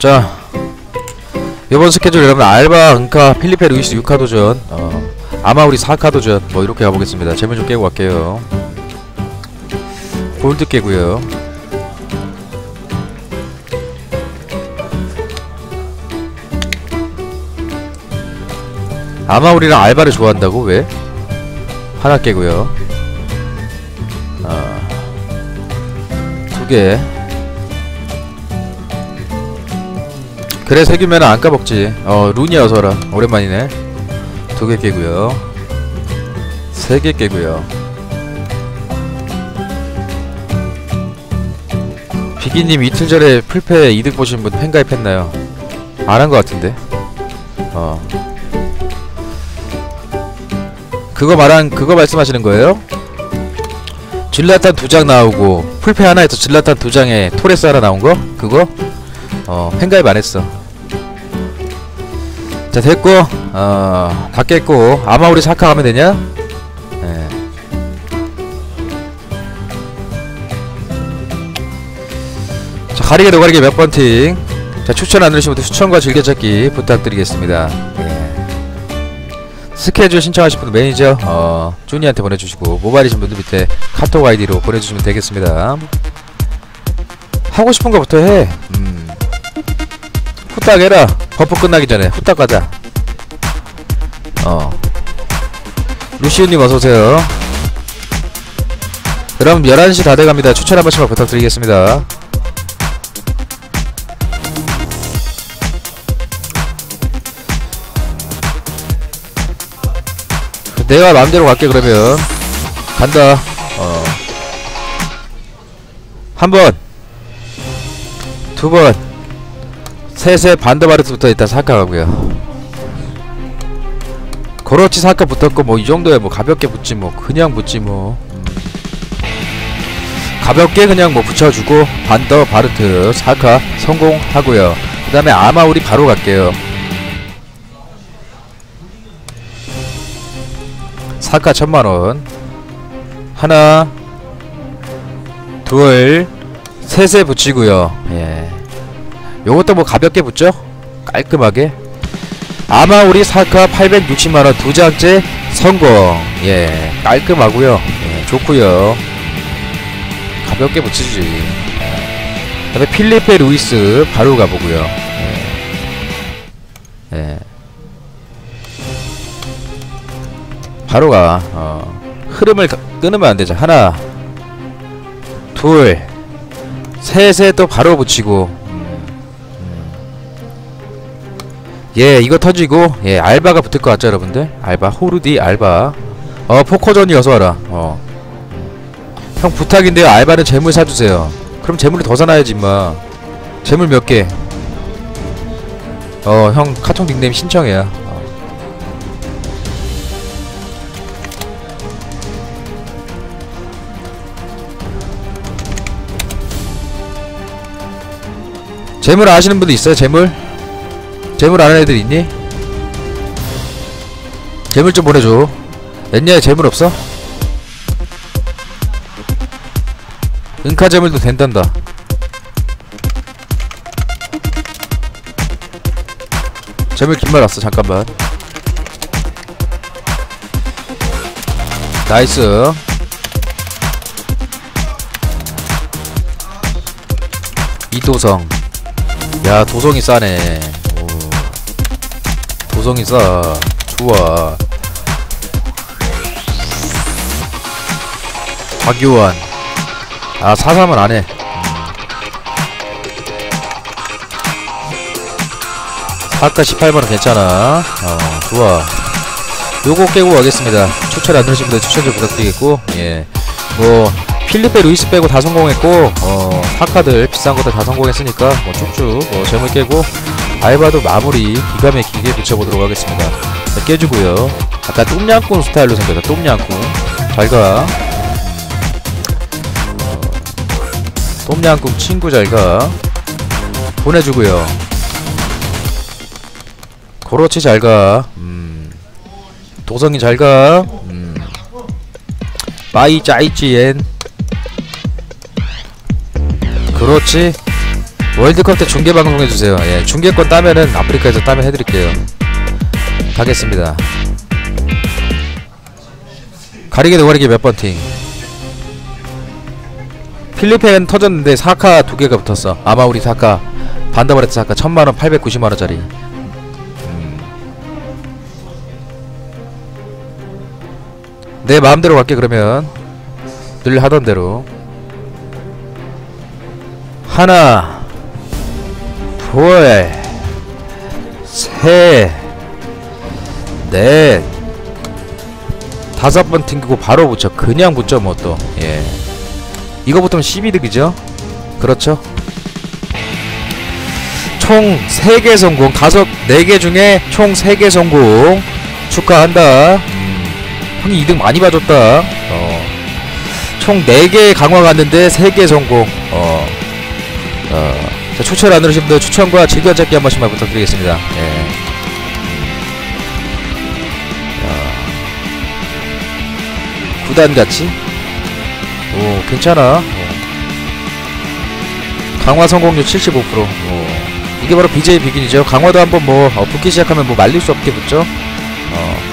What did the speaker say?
자 이번 스케줄 여러분 알바, 은카, 필리페, 루이스 6카 도전 어, 아마우리 4카 도전 뭐 이렇게 가보겠습니다. 재물 좀 깨고 갈게요. 골드 깨고요. 아마우리랑 알바를 좋아한다고? 왜? 하나 깨고요. 아, 두개 그래 세규면 안 까먹지 어 룬이 어서라 오랜만이네 두 개 깨고요 세 개 깨고요 비기님 이틀 전에 풀페 이득 보신 분 팬가입했나요? 안 한 것 같은데 어 그거 말한 그거 말씀하시는 거예요? 질라탄 두 장 나오고 풀페 하나에서 질라탄 두 장에 토레스 하나 나온 거? 그거? 어 팬가입 안 했어 자 됐고 어 다 깼고 아마 우리 사카 가면 되냐? 예. 자 가리개 노가리개 몇 번 팅 자 추천 안 분들 추천과 즐겨찾기 부탁드리겠습니다 예. 스케줄 신청하신 분들 매니저 어 쭈니한테 보내주시고 모바일이신 분들 밑에 카톡 아이디로 보내주시면 되겠습니다 하고 싶은 거부터 해 음. 후딱 해라. 버프 끝나기 전에 후딱 가자. 어. 루시우님 어서오세요. 여러분 11시 다 돼갑니다. 추천 한 번씩만 부탁드리겠습니다. 내가 마음대로 갈게 그러면. 간다. 어. 한번. 두번 셋에 반더바르트부터 일단 사카 가고요. 그렇지 사카 붙었고 뭐 이 정도야 뭐 가볍게 붙지 뭐 그냥 붙지 뭐. 음. 가볍게 그냥 뭐 붙여주고 반더 바르트 사카 성공하고요. 그 다음에 아마 우리 바로 갈게요. 사카 천만원. 하나 둘 셋에 붙이고요. 예 요것도 뭐 가볍게 붙죠? 깔끔하게. 아마 우리 사카 860만원 두 장째 성공. 예 깔끔하고요. 예 좋고요. 가볍게 붙이지. 그 다음에 필리페 루이스 바로 가보고요. 예. 예. 바로 가. 어. 흐름을 가, 끊으면 안되죠. 하나 둘 셋에 또 바로 붙이고 예 이거 터지고 예 알바가 붙을 것 같죠 여러분들? 알바 호르디 알바. 어 포커전이 어서와라. 어형 부탁인데요. 알바는 재물 사주세요. 그럼 재물이 더 사놔야지 임마. 재물 몇개? 어 형 카톡 닉네임 신청해요 어. 재물 아시는 분도 있어요 재물? 재물 아는 애들 있니? 재물 좀 보내줘. 옛날에 재물 없어? 은카 재물도 된단다. 재물 긴말 왔어 잠깐만. 나이스. 이도성. 야 도성이 싸네 오. 도성이 싸 좋아. 박유환 아 사삼은 안해. 아까 18만원 괜찮아. 어 좋아. 요거 깨고 가겠습니다. 추천 안 누르신 분들 추천 좀 부탁드리겠고 예뭐 필리페 루이스 빼고 다 성공했고 어 사카들 비싼 것들 다 성공했으니까 뭐 쭉쭉 뭐 재물 깨고 알바도 마무리 기가 막히게 붙여보도록 하겠습니다. 자, 깨주고요. 아까 똠양꿍 스타일로 생겼다. 똠양꿍. 잘가. 어, 똠양꿍 친구 잘가. 보내주고요. 그렇지 잘가. 음. 도성이 잘가. 음. 빠이 짜이찌엔. 그렇지 월드컵 때 중계 방송 해 주세요. 예, 중계권 따면은 아프리카에서 따면 해드릴게요. 가겠습니다. 가리개 노가리개 몇번 팀. 필리핀 터졌는데 사카 두 개가 붙었어. 아마 우리 사카 반다바레트 사카 천만 원, 890만 원짜리. 음. 내 마음대로 갈게 그러면 늘 하던 대로 하나, 둘, 셋, 넷, 다섯 번 튕기고 바로 붙여. 그냥 붙여 뭐 또. 예. 이거 붙으면 12득이죠? 그렇죠? 총 3개 성공, 다섯, 4개 중에 총 3개 성공. 축하한다. 음, 형이 2등 많이 봐줬다. 어. 총 4개 강화 갔는데 3개 성공. 어. 어. 자, 추천 안 누르신 분들 추천과 즐겨 찾기 한 번씩만 부탁드리겠습니다. 예. 구단 같이? 오, 괜찮아. 어. 강화 성공률 75%. 어. 이게 바로 BJ 비긴이죠. 강화도 한번 뭐 어, 붙기 시작하면 뭐 말릴 수 없게 붙죠. 어.